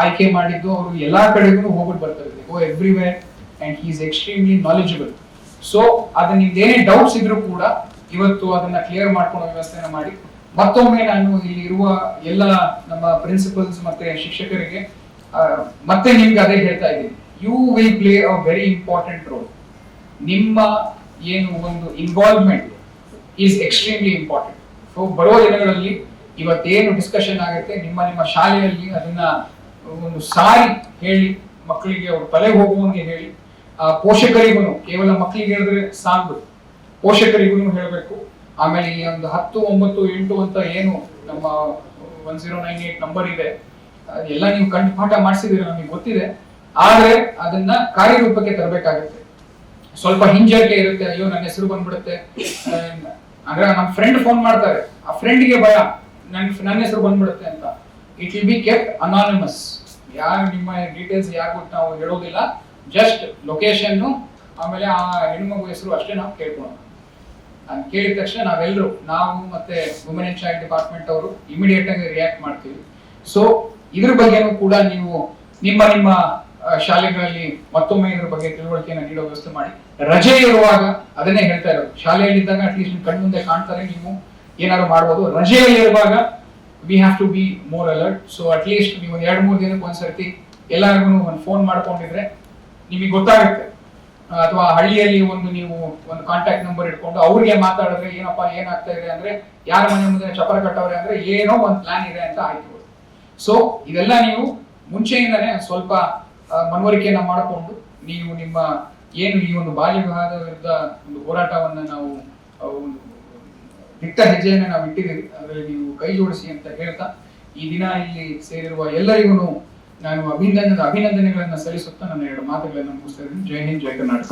ಆಯ್ಕೆ ಮಾಡಿದ್ದು ಅವರು ಎಲ್ಲಾ ಕಡೆಗೂ ಹೋಗ್ಬಿಟ್ಟು ಬರ್ತಾರೆ. Go everywhere and he is extremely knowledgeable so ಅದನ್ನ ನಿಮ್ದು ಏನೇ ಡೌಟ್ಸ್ ಇದ್ರೂ ಕೂಡ ಇವತ್ತು ಅದನ್ನ ಕ್ಲಿಯರ್ ಮಾಡ್ಕೊಳ್ಳೋ ವ್ಯವಸ್ಥೆನ ಮಾಡಿ. ಮತ್ತೊಮ್ಮೆ ನಾನು ಇಲ್ಲಿ ಇರುವ ಎಲ್ಲ ನಮ್ಮ ಪ್ರಿನ್ಸಿಪಲ್ಸ್ ಮತ್ತೆ ಶಿಕ್ಷಕರಿಗೆ ಮತ್ತೆ ನಿಮ್ಗೆ ಅದೇ ಹೇಳ್ತಾ ಇದ್ದೀನಿ. You will play a very important role ನಿಮ್ಮ ಏನು ಒಂದು involvement is extremely important so ಬರೋ ದಿನಗಳಲ್ಲಿ ಇವತ್ತೇನು ಡಿಸ್ಕಷನ್ ಆಗುತ್ತೆ, ನಿಮ್ಮ ನಿಮ್ಮ ಶಾಲೆಯಲ್ಲಿ ಅದನ್ನ ಒಂದು ಸಾರಿ ಹೇಳಿ, ಮಕ್ಕಳಿಗೆ ಅವ್ರ ತಲೆಗೆ ಹೋಗುವಂಗೆ ಹೇಳಿ, ಆ ಪೋಷಕರಿಗೂ ಕೇವಲ ಮಕ್ಕಳಿಗೆ ಹೇಳಿದ್ರೆ ಸಾಕು ಪೋಷಕರಿಗೂ ಹೇಳಬೇಕು. ಆಮೇಲೆ ಈ ಒಂದು ಹತ್ತು, ಒಂಬತ್ತು, ಎಂಟು ಅಂತ ಏನು ನಮ್ಮ one zero nine eight number ಇದೆ ಎಲ್ಲ ನೀವು ಕಂಠಪಾಠ ಮಾಡಿಸಿದಿರ ನಮಗೆ ಗೊತ್ತಿದೆ. ಆದ್ರೆ ಅದನ್ನ ಕಾರ್ಯರೂಪಕ್ಕೆ ತರಬೇಕಾಗುತ್ತೆ. ಸ್ವಲ್ಪ ಹಿಂಜರಿಕೆ ಇರುತ್ತೆ, ಅಯ್ಯೋ ನನ್ನ ಹೆಸರು ಬಂದ್ಬಿಡುತ್ತೆ. ಅಂದ್ರೆ ನಮ್ಮ ಫ್ರೆಂಡ್ ಫೋನ್ ಮಾಡ್ತಾರೆ. ಆ ಫ್ರೆಂಡ್ಗೆ ಭಯ. ನನ್ ನನ್ನ ಹೆಸರು ಬಂದ್ಬಿಡುತ್ತೆ ಅಂತ. It will be kept anonymous ಯಾರು ನಿಮ್ಮ ಡೀಟೇಲ್ಸ್ ಯಾರು ನಾವು ಹೇಳೋದಿಲ್ಲ. ಜಸ್ಟ್ ಲೊಕೇಶನ್ನು ಆಮೇಲೆ ಆ ಹೆಣ್ಮಗು ಹೆಸರು ಅಷ್ಟೇ ನಾವು ಕೇಳ್ಕೊಳ್ಳೋಣ ನಾನು ಕೇಳಿದ ತಕ್ಷಣ ನಾವೆಲ್ಲರೂ ನಾವು ಮತ್ತೆ ವುಮೆನ್ ಅಂಡ್ ಚೈಲ್ಡ್ ಡಿಪಾರ್ಟ್ಮೆಂಟ್ ಅವರು ಇಮಿಡಿಯೇಟ್ ಆಗಿ ರಿಯಾಕ್ಟ್ ಮಾಡ್ತೀವಿ. ಸೊ ಇದ್ರ ಬಗ್ಗೆನೂ ಕೂಡ ನೀವು ನಿಮ್ಮ ನಿಮ್ಮ ಶಾಲೆಗಳಲ್ಲಿ ಮತ್ತೊಮ್ಮೆ ಇದ್ರ ಬಗ್ಗೆ ತಿಳುವಳಿಕೆಯನ್ನು ನೀಡೋ ವ್ಯವಸ್ಥೆ ಮಾಡಿ. ರಜೆ ಇರುವಾಗ ಅದನ್ನೇ ಹೇಳ್ತಾ ಇರೋದು. ಶಾಲೆಯಲ್ಲಿದ್ದಾಗ ಅಟ್ಲೀಸ್ಟ್ ಕಣ್ಮುಂದೆ ಕಾಣ್ತಾರೆ ನೀವು. ಏನಾದ್ರು ಮಾಡ್ಬೋದು. ರಜೆಯಲ್ಲಿ ಇರುವಾಗ we have to be more alert so at least ನೀವು ಒಂದು ಎರಡು ಮೂರು ದಿನಕ್ಕೆ ಒಂದ್ಸರ್ತಿ ಎಲ್ಲರಿಗೂ ಒಂದು ಫೋನ್ ಮಾಡ್ಕೊಂಡಿದ್ರೆ ನಿಮಗೆ ಗೊತ್ತಾಗುತ್ತೆ. ಅಥವಾ ಹಳ್ಳಿಯಲ್ಲಿ ಒಂದು ನೀವು ಒಂದು ಕಾಂಟ್ಯಾಕ್ಟ್ ನಂಬರ್ ಇಟ್ಕೊಂಡು ಅವ್ರಿಗೆ ಮಾತಾಡಿದ್ರೆ ಏನಪ್ಪಾ, ಏನಾಗ್ತಾ ಇದೆ ಅಂದ್ರೆ ಯಾರ ಮನೆ ಮುಂದೆ ಚಪರ ಕಟ್ಟವ್ರೆ ಅಂದ್ರೆ ಏನೋ ಒಂದು ಪ್ಲಾನ್ ಇದೆ ಅಂತ ಆಯ್ತು ಸೊ ಇದೆಲ್ಲ ನೀವು ಮುಂಚೆಯಿಂದನೇ ಸ್ವಲ್ಪ ಮನವರಿಕೆಯನ್ನ ಮಾಡಿಕೊಂಡು ನೀವು ನಿಮ್ಮ ಏನು ಈ ಒಂದು ಬಾಲ್ಯ ವಿವಾಹದ ವಿರುದ್ಧ ಒಂದು ಹೋರಾಟವನ್ನ ನಾವು ದಿಟ್ಟ ಹೆಜ್ಜೆಯನ್ನು ನಾವು ಇಟ್ಟಿದ್ದೀವಿ. ನೀವು ಕೈ ಜೋಡಿಸಿ ಅಂತ ಹೇಳ್ತಾ, ಈ ದಿನ ಇಲ್ಲಿ ಸೇರಿರುವ ಎಲ್ಲರಿಗೂ ನಾನು ಅಭಿನಂದನದ ಅಭಿನಂದನೆಗಳನ್ನು ಸಲ್ಲಿಸುತ್ತಾ ನನ್ನ ಎರಡು ಮಾತುಗಳನ್ನು ಮುಗಿಸ್ತಾ ಇದ್ದೀನಿ. ಜೈ ಹಿಂದ್, ಜೈ ಕರ್ನಾಟಕ.